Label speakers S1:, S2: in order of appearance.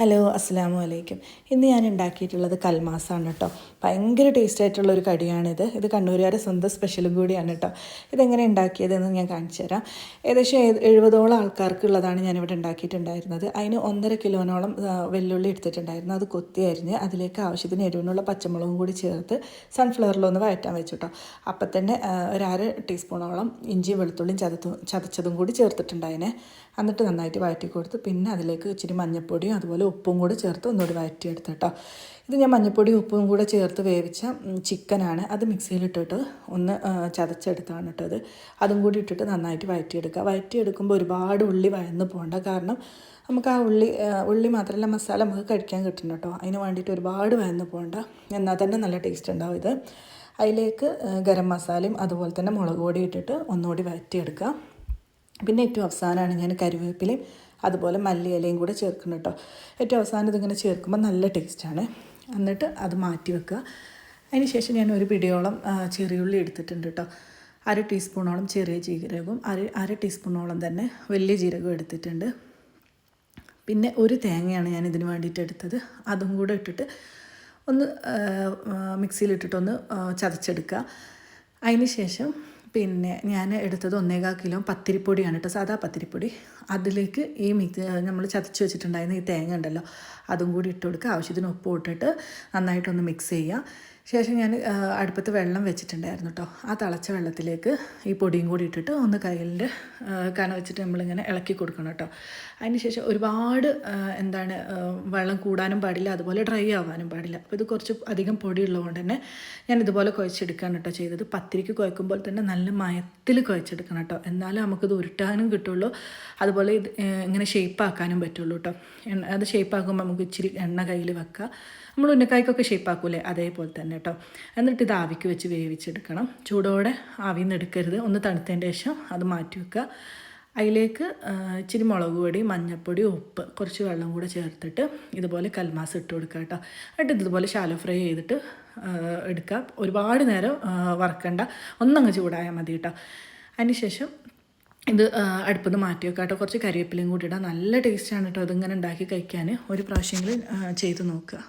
S1: Hello അസ്സാം വലൈക്കും ഇന്ന് ഞാൻ ഉണ്ടാക്കിയിട്ടുള്ളത് കൽമാസാണ് കേട്ടോ ഭയങ്കര ടേസ്റ്റ് ആയിട്ടുള്ള ഒരു കടിയാണിത്. ഇത് കണ്ണൂരുകാരെ സ്വന്തം സ്പെഷ്യലും കൂടിയാണ് കേട്ടോ ഇതെങ്ങനെ ഉണ്ടാക്കിയതെന്ന് ഞാൻ കാണിച്ചു തരാം. ഏകദേശം എഴുപതോളം ആൾക്കാർക്കുള്ളതാണ് ഞാനിവിടെ ഉണ്ടാക്കിയിട്ടുണ്ടായിരുന്നത്. അതിന് ഒന്നര കിലോനോളം വെല്ലുള്ളി എടുത്തിട്ടുണ്ടായിരുന്നു. അത് കൊത്തി അരിഞ്ഞ് അതിലേക്ക് ആവശ്യത്തിന് എരിവിനുള്ള പച്ചമുളകും കൂടി ചേർത്ത് സൺഫ്ലവറിലൊന്ന് വഴറ്റാൻ വെച്ചു കേട്ടോ അപ്പം തന്നെ ഒരര ടീസ്പൂണോളം ഇഞ്ചിയും വെളുത്തുള്ളിയും ചതത്തും ചതച്ചതും കൂടി ചേർത്തിട്ടുണ്ടായിനെ. എന്നിട്ട് നന്നായിട്ട് വഴറ്റി കൊടുത്ത് പിന്നെ അതിലേക്ക് ഇച്ചിരി മഞ്ഞൾപ്പൊടിയും അതുപോലെ ഉപ്പും കൂടി ചേർത്ത് ഒന്നുകൂടി വഴറ്റിയെടുത്ത് കേട്ടോ. ഇത് ഞാൻ മഞ്ഞപ്പൊടി ഉപ്പും കൂടെ ചേർത്ത് വേവിച്ച ചിക്കനാണ്. അത് മിക്സിയിലിട്ടിട്ട് ഒന്ന് ചതച്ചെടുത്താണ് കേട്ടോ അത് അതും കൂടി ഇട്ടിട്ട് നന്നായിട്ട് വഴറ്റിയെടുക്കുക. വഴറ്റിയെടുക്കുമ്പോൾ ഒരുപാട് ഉള്ളി വഴന്ന് പോകണ്ട. കാരണം നമുക്ക് ആ ഉള്ളി ഉള്ളി മാത്രമല്ല മസാല നമുക്ക് കഴിക്കാൻ കിട്ടണം കേട്ടോ. അതിന് വേണ്ടിയിട്ട് ഒരുപാട് വഴന്ന് പോകണ്ട. എന്നാൽ തന്നെ നല്ല ടേസ്റ്റ് ഉണ്ടാവും ഇത്. അതിലേക്ക് ഗരം മസാലയും അതുപോലെ തന്നെ മുളക് പൊടി ഇട്ടിട്ട് ഒന്നുകൂടി വഴറ്റിയെടുക്കുക. പിന്നെ ഏറ്റവും അവസാനമാണ് ഞാൻ കരുവേപ്പിലയും അതുപോലെ മല്ലിയിലയും കൂടെ ചേർക്കണം കേട്ടോ. ഏറ്റവും അവസാനം ഇതിങ്ങനെ ചേർക്കുമ്പോൾ നല്ല ടേസ്റ്റാണ് എന്നിട്ട് അത് മാറ്റി വെക്കുക. അതിന് ശേഷം ഞാൻ ഒരു പിടിയോളം ചെറിയ ചെറിയുള്ളി എടുത്തിട്ടുണ്ട് കേട്ടോ. അര ടീസ്പൂണോളം ചെറിയ ജീരകവും അര അര ടീസ്പൂണോളം തന്നെ വലിയ ജീരകവും എടുത്തിട്ടുണ്ട്. പിന്നെ ഒരു തേങ്ങയാണ് ഞാൻ ഇതിന് വേണ്ടിയിട്ട് എടുത്തത്. അതും കൂടെ ഇട്ടിട്ട് ഒന്ന് മിക്സിയിലിട്ടിട്ടൊന്ന് ചതച്ചെടുക്കുക. അതിന് ശേഷം പിന്നെ ഞാൻ എടുത്തത് ഒന്നേകാൽ കിലോ പത്തിരിപ്പൊടിയാണ് കേട്ടോ സാധാ പത്തിരിപ്പൊടി. അതിലേക്ക് ഈ മിക്സ് നമ്മൾ ചതച്ച് വെച്ചിട്ടുണ്ടായിരുന്ന ഈ തേങ്ങ ഉണ്ടല്ലോ അതും കൂടി ഇട്ട് കൊടുക്കുക. ആവശ്യത്തിന് ഉപ്പ് ഇട്ടിട്ട് നന്നായിട്ടൊന്ന് മിക്സ് ചെയ്യുക. ശേഷം ഞാൻ അടുപ്പത്ത് വെള്ളം വെച്ചിട്ടുണ്ടായിരുന്നു കേട്ടോ ആ തിളച്ച വെള്ളത്തിലേക്ക് ഈ പൊടിയും കൂടി ഇട്ടിട്ട് ഒന്ന് കയ്യിലിന്റെ കന വെച്ചിട്ട് നമ്മളിങ്ങനെ ഇളക്കി കൊടുക്കണം കേട്ടോ അതിന് ശേഷം ഒരുപാട് എന്താണ് വെള്ളം കൂടാനും പാടില്ല അതുപോലെ ഡ്രൈ ആവാനും പാടില്ല. അപ്പോൾ ഇത് കുറച്ച് അധികം പൊടി ഉള്ളതുകൊണ്ട് തന്നെ ഞാൻ ഇതുപോലെ കുഴച്ചെടുക്കുകയാണ് കേട്ടോ ചെയ്തത്. പത്തിരിക്ക് കുഴക്കുമ്പോൾ തന്നെ നല്ല മയത്തിൽ കുഴച്ചെടുക്കണം കേട്ടോ എന്നാലും നമുക്കിത് ഉരുട്ടാനും കിട്ടുള്ളൂ. അതുപോലെ ഇത് ഇങ്ങനെ ഷേപ്പ് ആക്കാനും പറ്റുള്ളൂ കേട്ടോ അത് ഷേപ്പ് ആക്കുമ്പോൾ നമുക്ക് ഇച്ചിരി എണ്ണ കയ്യിൽ വെക്കുക നമ്മൾ ഉന്നക്കായ്ക്കൊക്കെ ഷേപ്പ് ആക്കൂലേ? അതേപോലെ തന്നെ കേട്ടോ. എന്നിട്ട് ഇത് ആവിക്ക് വെച്ച് വേവിച്ചെടുക്കണം. ചൂടോടെ ആവിയിൽ നിന്ന് എടുക്കരുത്. ഒന്ന് തണുത്തതിന്റെ ശേഷം അത് മാറ്റി വെക്കുക. അതിലേക്ക് ഇച്ചിരി മുളക് പൊടി മഞ്ഞൾപ്പൊടി ഉപ്പ് കുറച്ച് വെള്ളം കൂടെ ചേർത്തിട്ട് ഇതുപോലെ കൽമാസ് ഇട്ട് കൊടുക്കുക കേട്ടോ. എന്നിട്ട് ഇതുപോലെ ശാലോ ഫ്രൈ ചെയ്തിട്ട് എടുക്കുക. ഒരുപാട് നേരം വറക്കണ്ട. ഒന്നങ്ങ് ചൂടായാൽ മതി കേട്ടോ. അതിന് ശേഷം ഇത് അടുപ്പത്ത് മാറ്റി വെക്കാം കേട്ടോ. കുറച്ച് കരിവേപ്പിലയും കൂടി ഇടാം. നല്ല ടേസ്റ്റാണ് കേട്ടോ ഇതിങ്ങനെ ഉണ്ടാക്കി കഴിക്കാൻ. ഒരു പ്രാവശ്യമെങ്കിലും ചെയ്ത് നോക്കുക.